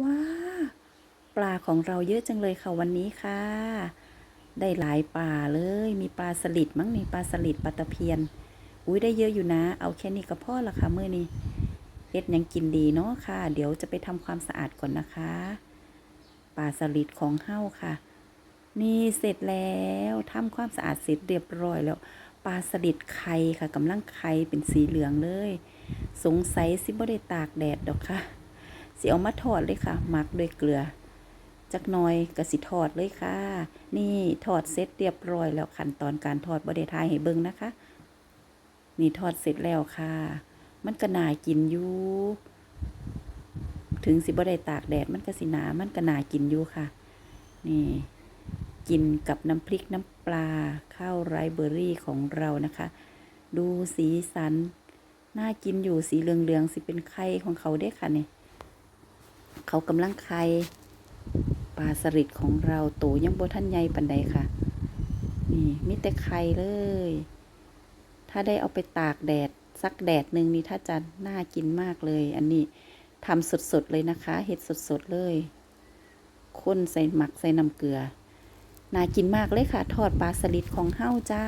ว้าปลาของเราเยอะจังเลยค่ะวันนี้ค่ะ ได้หลายปลาเลย มีปลาสลิดมั้งนี่ปลาสลิดปลาตะเพียน อุ้ยได้เยอะอยู่นะ เอาแค่นี้ก็พอละค่ะมื้อนี้เฮ็ดยังกินดีเนาะค่ะ เดี๋ยวจะไปทำความสะอาดก่อนนะคะปลาสลิดของเฮ้าค่ะ นี่เสร็จแล้วทำความสะอาดเสร็จเรียบร้อยแล้วปลาสลิดไข่ค่ะกำลังไข่เป็นสีเหลืองเลย สงสัยสิบ่ได้ตากแดดดอกค่ะ สิเอามาทอดเลยค่ะหมักด้วยเกลือจักหน่อยก็สิทอดเลยค่ะ นี่ทอดเสร็จเรียบร้อยแล้วขั้นตอนการทอดบ่ได้ทายให้เบิ่งนะคะ นี่ทอดเสร็จแล้วค่ะ มันก็น่ากินอยู่ถึงสิบ่ได้ตากแดดมันก็สิหนามันก็น่ากินอยู่ค่ะ นี่กินกับน้ำพริกน้ำปลาข้าวไรเบอร์รี่ของเรานะคะ ดูสีสัน น่ากินอยู่สีเหลืองๆสิเป็นไข่ของเขาได้ค่ะเนี่ย เขากำลังไข่ปลาสลิดของเราโตยังบ่ทันใหญ่ปันใดค่ะ นี่มีแต่ไข่เลย ถ้าได้เอาไปตากแดดสักแดดหนึ่งนี่ถ้าจะน่ากินมากเลย อันนี้ทำสดๆเลยนะคะ เห็ดสดๆเลยข้นใส่หมักใส่น้ำเกลือ น่ากินมากเลยค่ะ ทอดปลาสลิดของเฮ้าจ้า